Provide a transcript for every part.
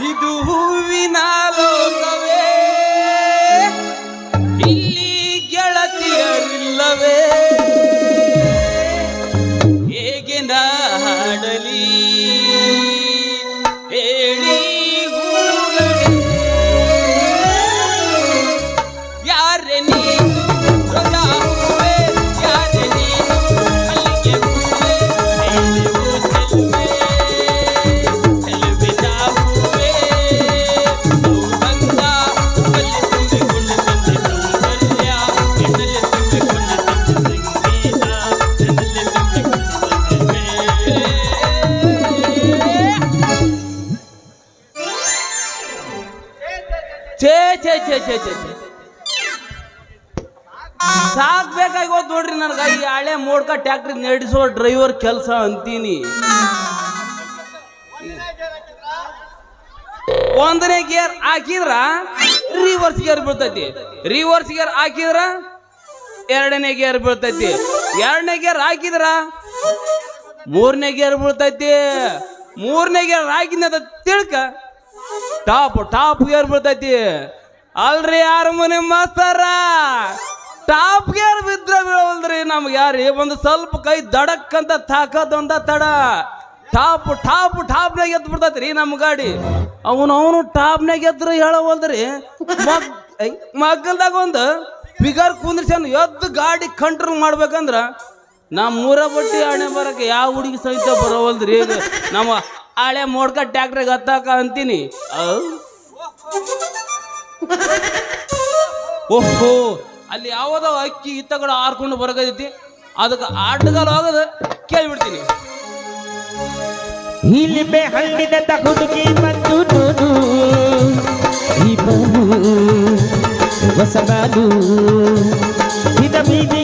ಇದು ಹೂವಿನ ಲೋಕವೇ? ಟ್ಯಾಕ್ಟ್ರಿ ನಡೆಸೋ ಡ್ರೈವರ್ ಕೆಲಸ ಅಂತೀನಿ. ಒಂದನೇ ಗೇರ್ ಹಾಕಿದ್ರ ರಿವರ್ಸ್ ಗೇರ್ ಬೀಳ್ತೈತಿ. ರಿವರ್ಸ್ ಗೇರ್ ಹಾಕಿದ್ರ ಎರಡನೇ ಗೇರ್ ಬೀಳ್ತೈತಿ. ಎರಡನೇ ಗೇರ್ ಹಾಕಿದ್ರ ಮೂರನೇ ಗೇರ್ ಬೀಳ್ತೈತಿ. ಮೂರನೇ ಗೇರ್ ಹಾಕಿದ ತಿಳ್ಕ ಟಾಪ್ ಟಾಪ್ ಗೇರ್ ಬೀಳ್ತೈತಿ. ಅಲ್ರಿ ಯಾರು ಮನೆ ಮಾಸ್ತಾರ. ಟಾಪ್ ಗೇರ್ ಬಿದ್ರೆ ಬೀಳವಲ್ರಿ ನಮ್ಗೆ ಯಾರಿ ಒಂದು ಸ್ವಲ್ಪ ಕೈ ದಡಕ್ಕಂತ ಅಂತ ತಡ. ಟಾಪ್ ಟಾಪ್ ಟಾಪ್ನಾಗ ಎದ್ದು ಬಿಡ್ತೈತ್ರಿ ನಮ್ಮ ಗಾಡಿ. ಅವನು ಅವನು ಟಾಪ್ನಾಗ ಎದ್ರ ಹೇಳವಲ್ದ್ರಿ. ಮಗ್ಗಲ್ದಾಗ ಒಂದು ಫಿಗರ್ ಕುಂದ್ರಿಸ್ಯಾನ, ಎದ್ದು ಗಾಡಿ ಕಂಟ್ರೋಲ್ ಮಾಡ್ಬೇಕಂದ್ರ ನಮ್ಮ ಮೂರ ಬಟ್ಟಿ ಹಣೆ ಬರಕ್ಕೆ ಯಾವ ಹುಡುಗಿ ಸಹಿತ ಬರೋವಲ್ದ್ರಿ? ನಮ್ಮ ಹಳೆ ಮೋಡ್ಕ ಟ್ಯಾಕ್ಟ್ರಿಗೆ ಹತ್ತಾಕ ಅಂತೀನಿ. ಓಹೋ. ಅಲ್ಲಿ ಯಾವುದೋ ಅಕ್ಕಿ ಇತ್ತಗಳು ಆರ್ಕೊಂಡು ಬರಗೈತಿ, ಅದಕ್ಕೆ ಆಟಗಾಲ ಹೋಗದ ಕೇಳ್ಬಿಡ್ತೀನಿ. ಇಲ್ಲಿ ಮತ್ತು ಇದ ಬೀದಿ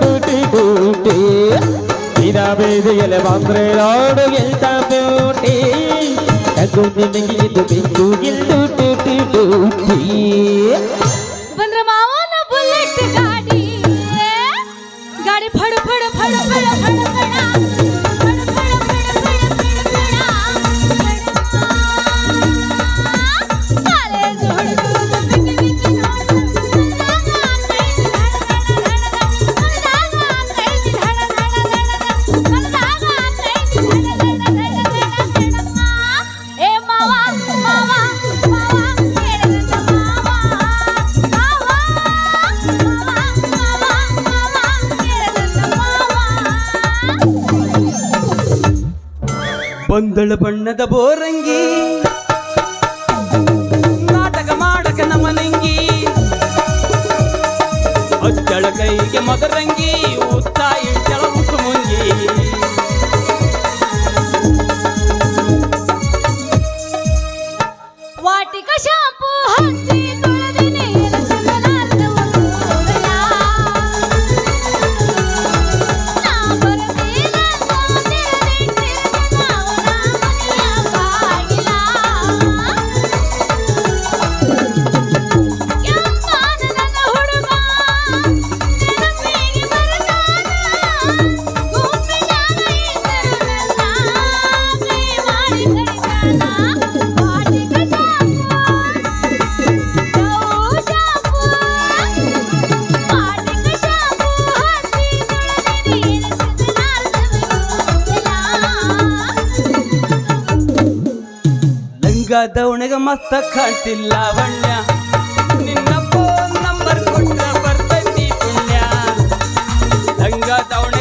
ಡುಟಿ ಬಂದ್ರೆ ನೋಡು ಗೆಲ್ತಾ তুমি তুমি তুমি তুমি তুমি তুমি ಬಂದಳ ಬಣ್ಣದ ಬೋರಂಗಿ. ನಾಟಕ ಮಾಡಕ ನಮನಂಗಿ ಅಚ್ಚಳ ಕೈಗೆ ಮದರಂಗಿ ಮಸ್ತ ಕಾಣ್ತಿಲ್ಲ ಬಣ್ಣ ನಿನ್ನ ಫೋನ್ ನಂಬರ್ ಕೊಟ್ಟ ಬರ್ತೈತಿ ಪುಣ್ಯ. ಹಂಗ ದವಣಗ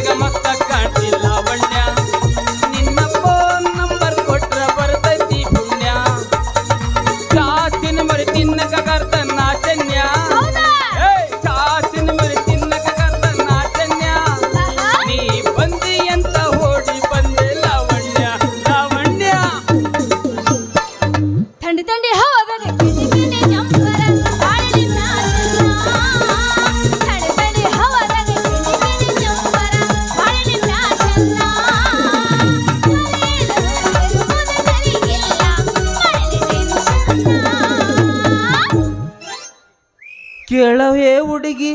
ಕೇಳವೇ ಹುಡುಗಿ,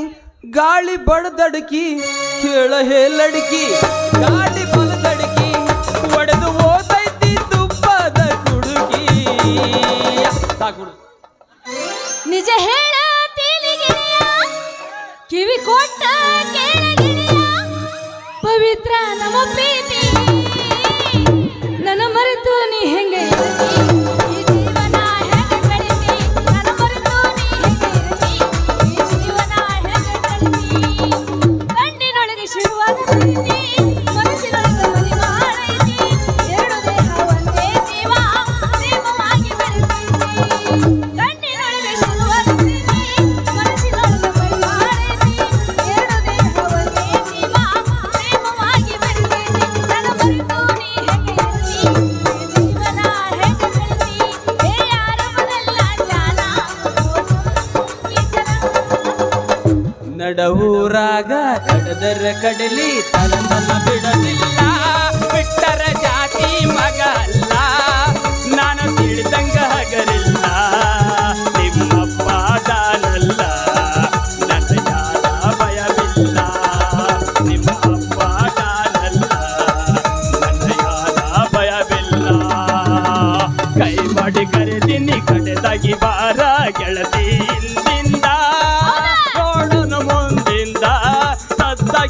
ಗಾಳಿ ಬಡದಡಕಿ, ಕೇಳಹೇ ಲಡಕಿ, ಗಾಳಿ ಬಡದಡಕಿ, ಒಡೆದು ಓದೈತಿ ತುಪ್ಪದ ಕುಡುಕಿ. ನಿಜ ಹೇಳ ಕಿವಿ ಕೊಟ್ಟ ಪವಿತ್ರ ನಮ್ಮ ಪ್ರೀತಿ. ನನ್ನ ಮರೆತು ನೀ ಹೆಂಗೆ ನಡವೂರಾಗ ಕಡದರ ಕಡಲಿ ತಲತನ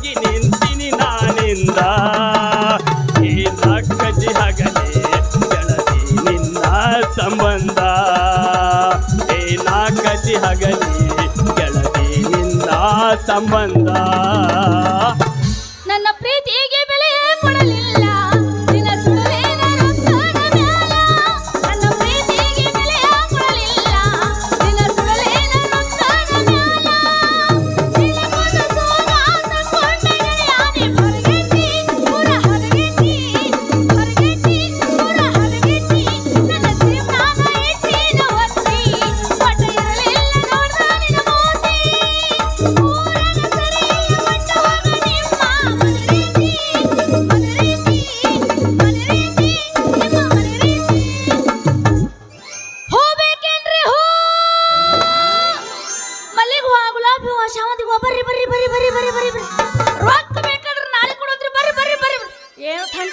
ಸದ್ದಾಗಿ ನಿಂತಿನಿ ನಾನಿಂದ. ಈ ಕಜಿ ಹಗಲೇ ಗೆಳತಿ ನಿನ್ನ ಸಂಬಂಧ. ಏ ನಾಕಜಿ ಹಗಲಿ ಗೆಳತಿ ನಿನ್ನ ಸಂಬಂಧ.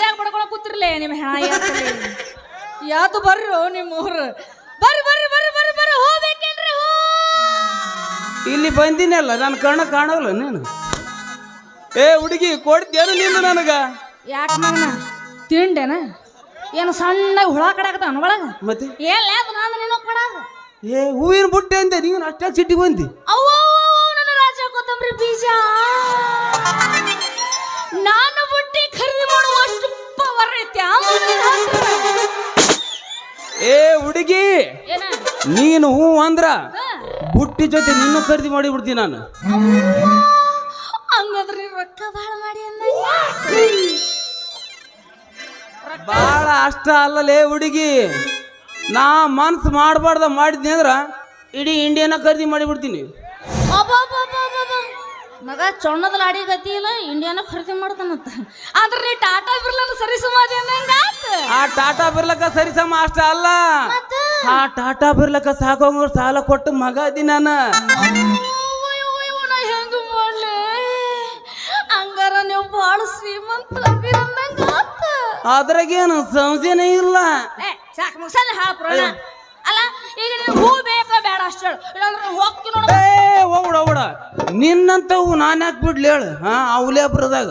ಥಂಡ್ಯಾಗ ಬಡ್ಕೊಳಕ್ ಕೂತಿರ್ಲೇ ನಿಮ್ಮ ಹೆಣ ಯಾತು ಬರ್ರಿ ನಿಮ್ಮ ಊರು? ಬರ್ರಿ ಬರ್ರಿ ಬರ್ರಿ ಬರ್ರಿ ಬರ್ರಿ ಹೋಗ್ಬೇಕೇನ್ರಿ ಹೂ! ಇಲ್ಲಿ ಬಂದಿನಲ್ಲ ನನ್ನ ಕಣ್ಣ ಕಾಣಲ್ಲ ನೀನು. ಏ ಹುಡುಗಿ ಕೊಡ್ತೇನು ನೀನು ನನಗ? ಯಾಕೆ ಮಗನ ತಿಂಡೇನ? ಏನು ಸಣ್ಣಗೆ ಹುಳ ಕಡಾಕತ್ತಾವ ಒಳಗ? ಮತ್ತೆ? ಏನ್ ಅದು ನಾನು ನಿನ್ನ ಕೊಡಾಗ ಏ ಹೂವಿನ ಬುಟ್ಟೆ ಅಂತೆ ನೀನು ಅಷ್ಟೇ ಸಿಟ್ಟಿ ಬಂದಿ. ಅವ್ವ ನನ್ನ ರಾಜ ಕೊತ್ತಂಬರಿ ಬೀಜ. ನಾನು ಏ ಹುಡುಗಿ ಏನ ನೀನು ಹೂ ಅಂದ್ರ? ಬುಟ್ಟಿ ಜೊತೆ ನಿನ್ನ ಖರೀದಿ ಮಾಡಿ ಬಿಡ್ತೀನಿ ನಾನು ಬಹಳ ರೊಕ್ಕ ಭಾಳ ಮಾಡಿ ಬಾಳ ಅಷ್ಟ ಅಲ್ಲಲೇ ಹುಡುಗಿ ನಾ ಮನ್ಸು ಮಾಡಬಾರ್ದ ಮಾಡಿದ್ನಿ ಅಂದ್ರ ಇಡೀ ಇಂಡಿಯಾನ ಖರೀದಿ ಮಾಡಿಬಿಡ್ತೀನಿ. ಮಗ ಚೊಣ್ಣದ ಲಾಡಿ ಗತಿ ಇಲ್ಲ ಇಂಡಿಯಾನ ಖರೀದಿ ಮಾಡ್ತಾನಂತ ಆದ್ರೆ ನೀ ಟಾಟಾ ಬಿರ್ಲನ್ನ ಸರಿ ಸಮಾಜ ಆ ಟಾಟಾ ಬಿರ್ಲಕ್ಕ ಸರಿಸಮ ಅಷ್ಟ ಅಲ್ಲ. ಆ ಟಾಟಾ ಬಿರ್ಲಕ್ಕ ಸಾಕೋಂಗ್ ಸಾಲ ಕೊಟ್ಟು ಮಗ ಅದಿ ನಾನು. ಹೆಂಗ ಮಾಡ್ಲಿ? ಹಂಗಾರ ನೀವು ಭಾಳ ಶ್ರೀಮಂತ ಅಂದಂಗ ಅದ್ರಾಗೇನು ಸಂಶಯನೇ ಇಲ್ಲ. ಏ ಸಾಕು ಮುಗಿಸಲ್ಲ ಅಲ್ಲ ಈಗ ನೀವು ಹೂ ಬೇಕೋ ಬೇಡ ಅಷ್ಟೇ ಇಲ್ಲಾಂದ್ರೆ ನೋಡು. ಏ ಹೋಗ್ಬಿಡ ಹೋಗ್ಬಿಡ. ನಿನ್ನಂತವು ನಾನು ಯಾಕೆ ಬಿಡ್ಲಿ ಹೇಳು ಹಾ ಅವಲೇಪುರದಾಗ.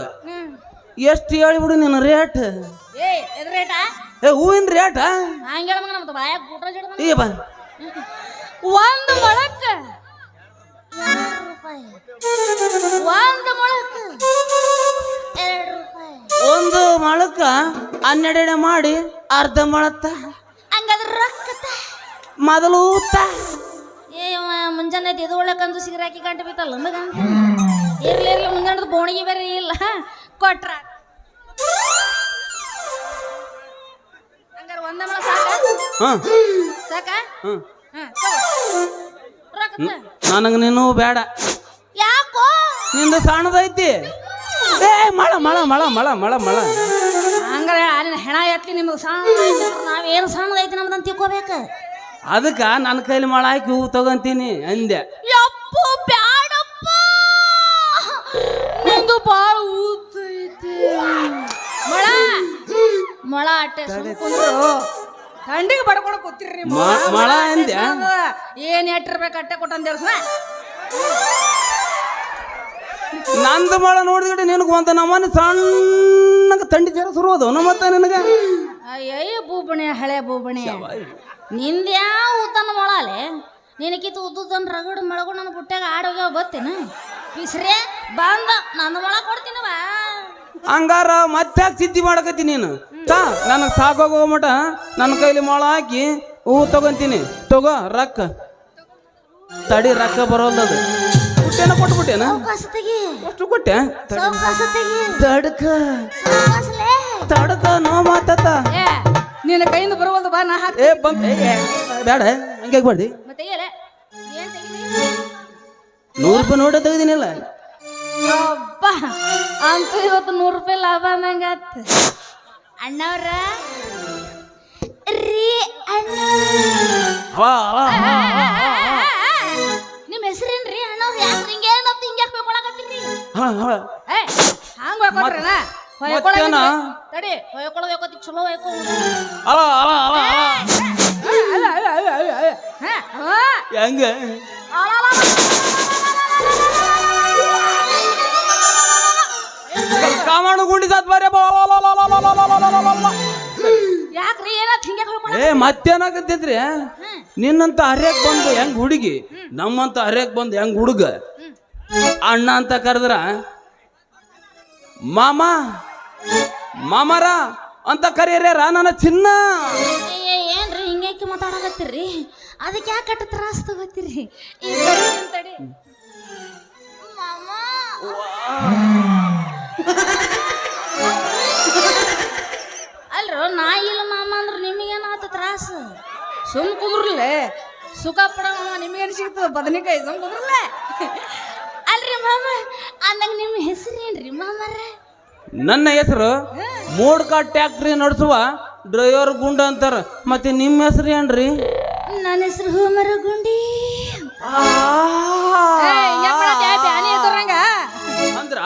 ಎಷ್ಟು ಹೇಳಿಬಿಡು ನಿನ್ನ ರೇಟ್? ಏ ಎದ್ ರೇಟಾ? ಏ ಹೂವಿನ ರೇಟ ಹಂಗೆ ಹೇಳ ಮಗ ನಮ್ದು ಬಾಯಾಗ ಬೂಟ್ರ ಜಡ್ದ ಈ ಬಾ. ಒಂದು ಮೊಳಕ್ಕ ಎರಡು ರೂಪಾಯಿ. ಒಂದು ಮೊಳಕ್ಕ ಎರಡು ರೂಪಾಯಿ. ಒಂದು ಮೊಳಕ್ಕ ಹನ್ನೆರಡೆಡೆ ಮಾಡಿ ಅರ್ಧ ಮೊಳತ್ತ ಹಂಗಾದ್ರೆ ರೊಕ್ಕತ ಮೊದಲು ತ ಏ ಇವ ಮುಂಜಾನೆ ಇದು ಒಳಕಂದು ಸಿಗರಾಕಿ ಗಂಟೆ ಬಿತ್ತಲ್ಲ ಮಗ ಇರ್ಲಿ ಇರ್ಲಿ ಮುಂಜಾನೆ ಬೋಣಿಗೆ ಬೇರೆ ಇಲ್ಲ. ಕೊಟ್ರ. ಹಂಗಾರೆ ಒಂದೇ ಮಳ ಸಾಕ? ಹಾ. ಸಾಕ? ರೊಕ್ಕತ ನನಗೆ ನೀನು ಬೇಡ. ಯಾಕೋ? ನಿಂದು ಸಣ್ಣದೈತಿ ಏ ಮಳ ಮಳ ಮಳ ಮಳ ಮಳ ಮಳ. ಹಂಗಾರೆ ಅಲ್ಲಿ ಹೆಣ ಎತ್ತಿ ನಿಮ್ಗೆ ಸಣ್ಣ ನಾವೇನು ಸಣ್ಣದೈತಿ ನಮ್ದಂತ ತಿಳ್ಕೊಬೇಕು? ಅದಕ್ಕ ನನ್ನ ಕೈಲಿ ಮಾಡ ಹಾಕಿ ಹೂ ತಗೊಂತೀನಿ ಅಂದೆ. ಯಪ್ಪು ಬ್ಯಾಡಪ್ಪ. ನಿಂದು ಮೊಳ ಮೊಳ ಅಟ್ಟೆ ಥಂಡಿಗೆ ಬಡ್ಕೊಂಡು ಕೂತಿರ್ರಿ. ಮ- ಮೊಳ ಅಂದ್ಯ? ಏನ್ ಎಟ್ಟಿರ್ಬೇಕು ಅಟ್ಟೆ ಕೊಟ್ಟಂದ ನಂದು ಮಳ ನೋಡಿದ್ರೆ ನಿನಗೆ ಒಂದ ನಮ್ಮನೆ ಸಣ್ಣಗೆ ತಂಡಿ ಜರ ಶುರು ನಮ್ಮ ಮತ್ತೆ ನಿನಗೆ? ಅಯ್ಯಯ್ಯ ಬೂಬಣೆ ಹಳೆ ಬೂಬಣೆ. ನಿಂದ್ಯಾವ ಉದ್ದನ ಮೊಳಲೆ? ನಿನಕಿತ್ತು ಉದ್ದುದನ್ ರಗಡು ಮಳಗು ನನ್ನ ಬುಟ್ಟಾಗ ಆಡೋಗ ಬತ್ತೇನ? ಪಿಸ್ರೆ ಬಂದ ನನ್ನ ಮೊಳ ಕೊಡ್ತೀನಿ ಬಾ ಹಂಗಾರ ಮತ್ತೆ ಸಿದ್ಧಿ ಮಾಡಕತ್ತಿ ನೀನು? ತಾ ನನಗೆ ಸಾಕೋಗೋ ನನ್ನ ಕೈಲಿ ಮೊಳ ಹಾಕಿ ಹೂ ತಗೊಂತೀನಿ. ತಗೋ ರೊಕ್ಕ. ತಡಿ ರೊಕ್ಕ ಬರೋಲ್ದದು ಕೊಟ್ಟೇನ ಕೊಟ್ಬಿಟ್ಟೇನ ಅಷ್ಟು ಕೊಟ್ಟೆ? ತಡಕ. ತಡ್ಕ ನೋ ಮಾತತ್ತ ಏ ನಿನ್ನ ಕೈಯಿಂದ ಬರುವಲ್ದು ಬಾ ನಾ ಹಾಕ್ ಏ ಬಂದ್. ಏ, ಬೇಡ ಹಂಗೆ ಬರ್ದಿ ಮತ್ತೆ ಏಲೆ? ಏನ್ ತೆಗಿದಿ ನೂರು ರೂಪಾಯಿ ನೋಡ ತೆಗ್ದಿನಿಲ್ಲ. ಅಬ್ಬ ಅಂತೂ ಇವತ್ತು ನೂರು ರೂಪಾಯಿ ಲಾಭ ಅನ್ನಂಗಾತ. ಅಣ್ಣವ್ರ? ರೀ ಅಣ್ಣ. ನಿಮ್ಮ ವಾ, ವಾ. ನಿಮ್ಮ ಹೆಸರೇನ್ರಿ ಅಣ್ಣವ್ರ? ಯಾಕೆ ಹಿಂಗೆ ಏನಂತ ಹಿಂಗೆ ಹಾಕ್ಬೇಕು ಕೊಳಕತ್ತೀರಿ ಹಾ, ಹಾ. ಏ ಹಂಗ ಮತ್ತೇನ ತಡಿ ಚಲೋ ಅಲ ಅಲ ಅಲ ಅಲ ಹೆಂಗ ಕಾಮಣ್ಣ ಏ ನಿನ್ನಂತ ಹರ್ಯಕ್ ಬಂದು ಹೆಂಗ್ ಹುಡುಗಿ ನಮ್ಮಂತ ಹರ್ಯಕ್ ಬಂದು ಹೆಂಗ್ ಹುಡುಗ ಅಣ್ಣ ಅಂತ ಕರೆದ್ರ ಮಾಮಾ ಮಾಮರ ಅಂತ ಕರೆಯರ್ಯಾರ ರಾನನ ಚಿನ್ನ. ಏನ್ರಿ ಹಿಂಗೈಕೆ ಮಾತಾಡಕತ್ತೀರಿ? ಅದಕ್ಕೆ ಯಾಕೆ ಕಟ್ಟ ತ್ರಾಸ ತಗೋತೀರಿ? ಅಲ್ರೋ ನಾ ಇಲ್ಲ ಮಾಮ ಅಂದ್ರೆ ನಿಮಗೇನಾತ ತ್ರಾಸ? ಸುಮ್ ಕುಂದ್ರಲೆ ಸುಖ ಪಡ ಮಾಮ ನಿಮಗೇನು ಸಿಗ್ತದ? ಬದನೆಕಾಯಿ ಸುಮ್ ಕುಂದ್ರಲೆ ಅಲ್ರಿ ಮಾಮ ಅಂದಂಗ ನಿಮ್ಮ ಹೆಸರೇನ್ರಿ ಮಾಮರೇ? ನನ್ನ ಹೆಸರು ಮೋಡ್ಕಾ ಟ್ಯಾಕ್ಟ್ರಿ ನಡೆಸುವ ಡ್ರೈವರ್ ಗುಂಡ ಅಂತಾರ. ಮತ್ತೆ ನಿಮ್ಮ ಹೆಸರು ಏನ್ರಿ? ನನ್ನ ಹೆಸರು ಹೋಮರ ಗುಂಡಿ. ಅಂದ್ರ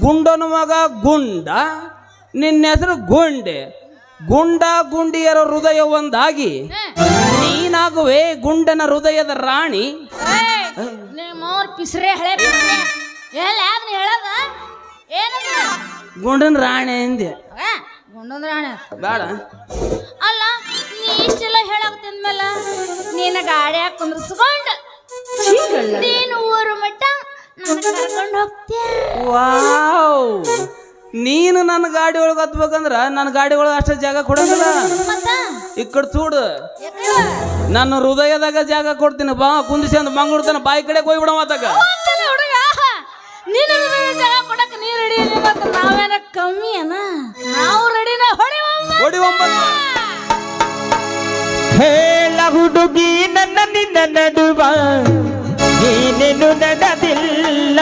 ಗುಂಡನ ಮಗ ಗುಂಡ ನಿನ್ನ ಹೆಸರು ಗುಂಡೆ. ಗುಂಡ ಗುಂಡಿಯರ ಹೃದಯ ಒಂದಾಗಿ ನೀನಾಗುವೆ ಗುಂಡನ ಹೃದಯದ ರಾಣಿ. ಗುಂಡನ ರಾಣಿ ಅಂದೆ. ಗುಂಡನ್ ರಾಣಿ. ಬೇಡ. ಅಲ್ಲ ನೀ ಇಷ್ಟೆಲ್ಲ ಹೇಳಾಕ್ತಿಂದ್ಮೇಲೆ ನೀನ ಗಾಡಿ ಕುಂದ್ರಸ್ಕೊಂಡು? ನೀನು ಊರು ಮಟ್ಟ ಕರ್ಕೊಂಡು ಹೋಗ್ತೀಯ? ವಾವ್. ನೀನು ನನ್ನ ಗಾಡಿ ಒಳಗೆ ಹತ್ಬೇಕಂದ್ರ ನನ್ನ ಗಾಡಿ ಒಳಗೆ ಅಷ್ಟು ಜಾಗ ಕೊಡಂಗಿಲ್ಲ. ಈ ಕಡೆ చూడు ನನ್ನ ಹೃದಯದಾಗ ಜಾಗ ಕೊಡ್ತೀನಿ. ಬಾ ಕುಂದಿಸಿ ಅಂತ ಮಂಗ್ಳೂರ್ತಾನ ಬಾಯಿ ಕಡೆ ಹೋಗ್ಬಿಡ ಮಾತಾಗ ಹೋಗ್ತಾನೆ ಹುಡುಗ ನೀನು ಜಾಗ ಕೊಡಕ್ಕೆ ನೀ ರೆಡಿ ಇಲ್ಲ ಮತ್ತೆ ನಾವೇನ ಕಮ್ಮಿ ಅನ ನಾವು ರೆಡಿನ ಹೊಡಿವಮ್ಮ ಹೊಡಿ ಒಂಬತ್ತು ಹೇಳ ಹುಡುಗಿ ನನ್ನ ನಿನ್ನ ನಡುವ ಏನೇನು ನಡೆದಿಲ್ಲ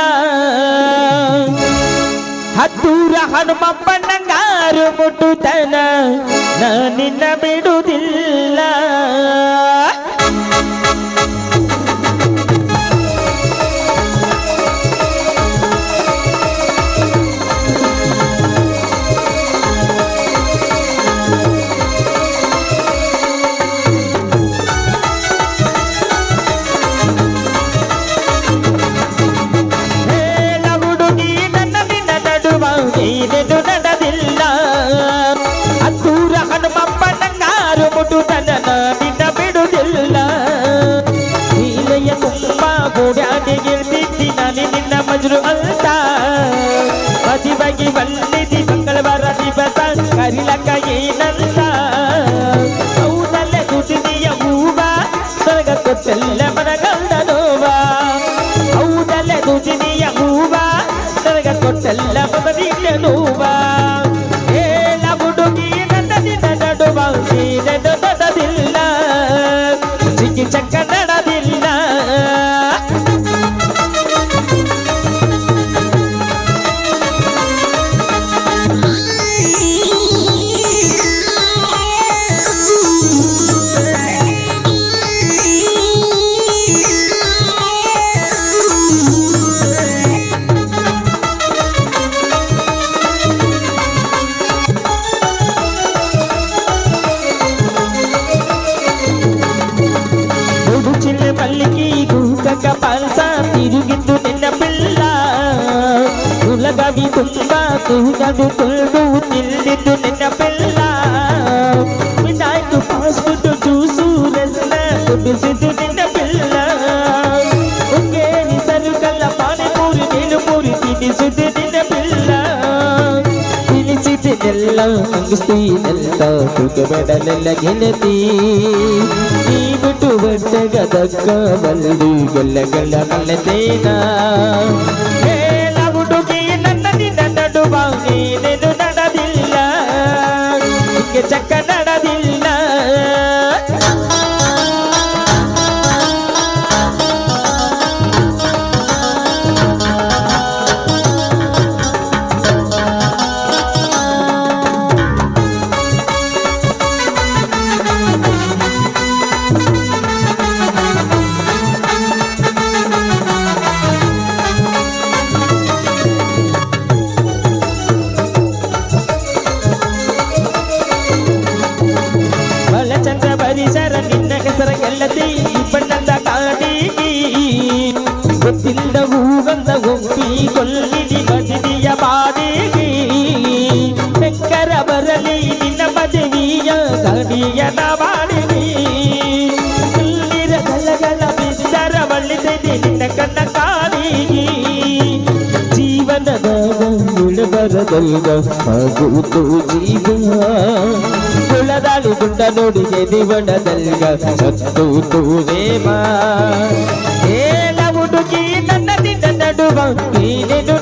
ಹತ್ತೂರ ಹನುಮಪ್ಪನಂಗಾರು ಮುಟ್ಟುತನ ನಾ ನಿನ್ನ ಬಿಡುವುದಿಲ್ಲ. ಮದುವೆಗೆ ಬಲ್ಲಿದಿ ಮಂಗಳವಾರ ದಿವಸ ಕರಿಲಕ್ಕ ಏನಂತ ಹೌದಲ್ಲೇ ದುಡಿದಿಯ ಹೂವ ನನಗ ಕೊಟ್ಟೆಲ್ಲ ಮನಗಂಡ ನೋವ. ಹೌದಲ್ಲೇ ದುಡಿದಿಯ ಹೂವ ನನಗ ಕೊಟ್ಟೆಲ್ಲ ನೋವ. ತಿರುಗಿದ್ದು ನಿನ್ನ ಪಿಲ್ಲ ಉಲಗಾಗಿ ತುಂಬ ತೂಗದು ತುಳಿದು ನಿಲ್ಲಿದ್ದು ನಿನ್ನ ಪಿಲ್ಲ ವಿನಾಯ್ತು ಪಾಸ್ಬಿಟ್ಟು ಚೂಸು ರಸನ ಕುಡಿಸಿದ್ದು ನಿನ್ನ ಪಿಲ್ಲ ಉಂಗೇರಿ ಸರುಗಲ್ಲ ಪಾನಿಪೂರಿ ನೀನುಪೂರಿ ತಿನ್ನಿಸಿದ್ದು ನಿನ್ನ ಪಿಲ್ಲ ತಿನ್ನಿಸಿದ್ದೆಲ್ಲ ಅಂಗಿಸ್ತೀನೆಲ್ಲ ತೂಕ ಬೆಡಲೆಲ್ಲ ಗೆಲತಿ ನೀ ಬಿಟ್ಟು ವರ್ಷಗ ತಕ್ಕ ಬಂದು ಗೆಲ್ಲಗಳ ಮಲ್ಲತೇನ ಹೇಳ ಹುಡುಗಿ ನನ್ನದಿನ ನಡುವ ನೀನೇನು ನಡೆದಿಲ್ಲ ಹಿಂಗೆ ಚಕ್ಕ ನಡೆದಿಲ್ಲ ಬರದಲ್ಗ ಆಗುವುದು ಜೀವ ಕುಳದಾಳಿ ಗುಂಡ ನೋಡಿಗೆ ದಿವಣದಲ್ಗ ಸತ್ತು ತೂರೇಮ ಏನ ಹುಡುಗಿ ನನ್ನ ನಿನ್ನ ನಡುವ ನೀನೇನು ನಡೆದಿಲ್ಲ